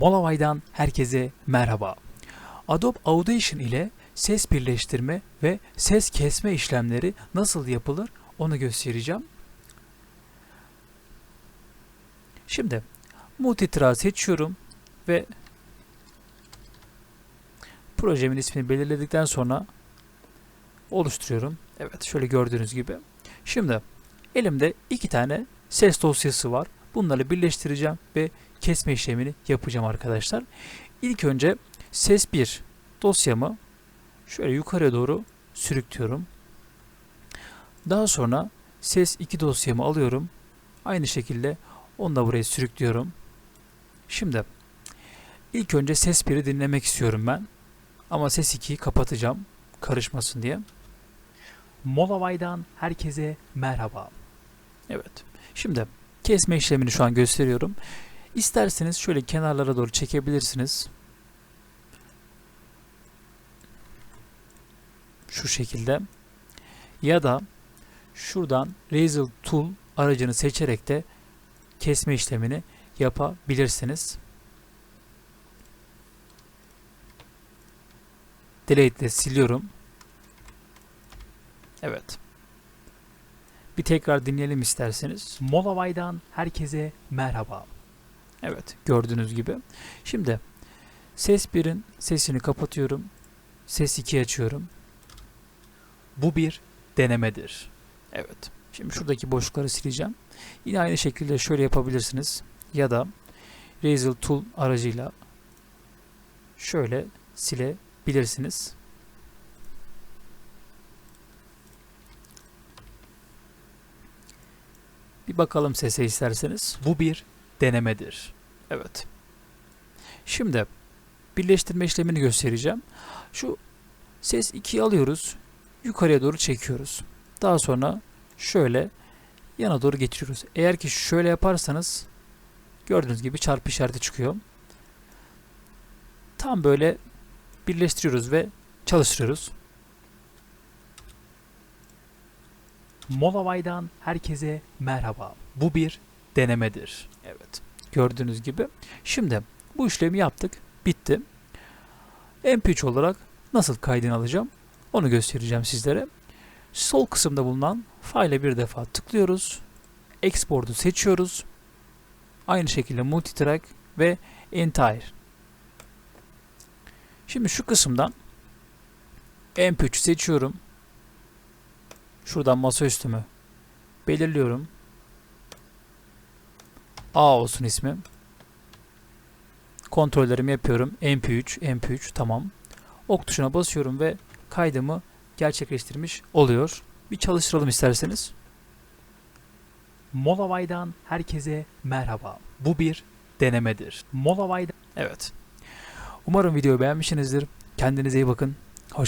Molavay'dan herkese merhaba. Adobe Audition ile ses birleştirme ve ses kesme işlemleri nasıl yapılır onu göstereceğim. Şimdi Multitrack seçiyorum ve projemin ismini belirledikten sonra oluşturuyorum. Evet şöyle gördüğünüz gibi. Şimdi elimde iki tane ses dosyası var. Bunları birleştireceğim ve kesme işlemini yapacağım arkadaşlar. İlk önce ses 1 dosyamı şöyle yukarıya doğru sürüklüyorum. Daha sonra ses 2 dosyamı alıyorum. Aynı şekilde onu da buraya sürüklüyorum. Şimdi ilk önce ses 1'i dinlemek istiyorum ben. Ama ses 2'yi kapatacağım karışmasın diye. Molavay'dan herkese merhaba. Evet. Şimdi kesme işlemini şu an gösteriyorum. İsterseniz şöyle kenarlara doğru çekebilirsiniz. Şu şekilde. Ya da şuradan Razor Tool aracını seçerek de kesme işlemini yapabilirsiniz. Delete ile siliyorum. Evet. Bir tekrar dinleyelim isterseniz. Molavay'dan herkese merhaba. Evet gördüğünüz gibi. Şimdi ses 1'in sesini kapatıyorum. Ses 2 açıyorum. Bu bir denemedir. Evet. Şimdi şuradaki boşlukları sileceğim. Yine aynı şekilde şöyle yapabilirsiniz. Ya da Razor Tool aracıyla şöyle silebilirsiniz. Bir bakalım sese isterseniz. Bu bir denemedir. Evet. Şimdi birleştirme işlemini göstereceğim. Şu ses 2'yi alıyoruz. Yukarıya doğru çekiyoruz. Daha sonra şöyle yana doğru getiriyoruz. Eğer ki şöyle yaparsanız gördüğünüz gibi çarpı işareti çıkıyor. Tam böyle birleştiriyoruz ve çalıştırıyoruz. Molavay'dan herkese merhaba. Bu bir denemedir. Evet. Gördüğünüz gibi. Şimdi bu işlemi yaptık. Bitti. MP3 olarak nasıl kaydını alacağım? Onu göstereceğim sizlere. Sol kısımda bulunan file'e bir defa tıklıyoruz. Export'u seçiyoruz. Aynı şekilde multitrack ve entire. Şimdi şu kısımdan MP3 seçiyorum. Şuradan masaüstümü belirliyorum. A olsun ismi. Kontrollerimi yapıyorum. MP3, MP3 tamam. Ok tuşuna basıyorum ve kaydımı gerçekleştirmiş oluyor. Bir çalıştıralım isterseniz. Molavay'dan herkese merhaba. Bu bir denemedir. Molavay'dan... Evet. Umarım videoyu beğenmişsinizdir. Kendinize iyi bakın.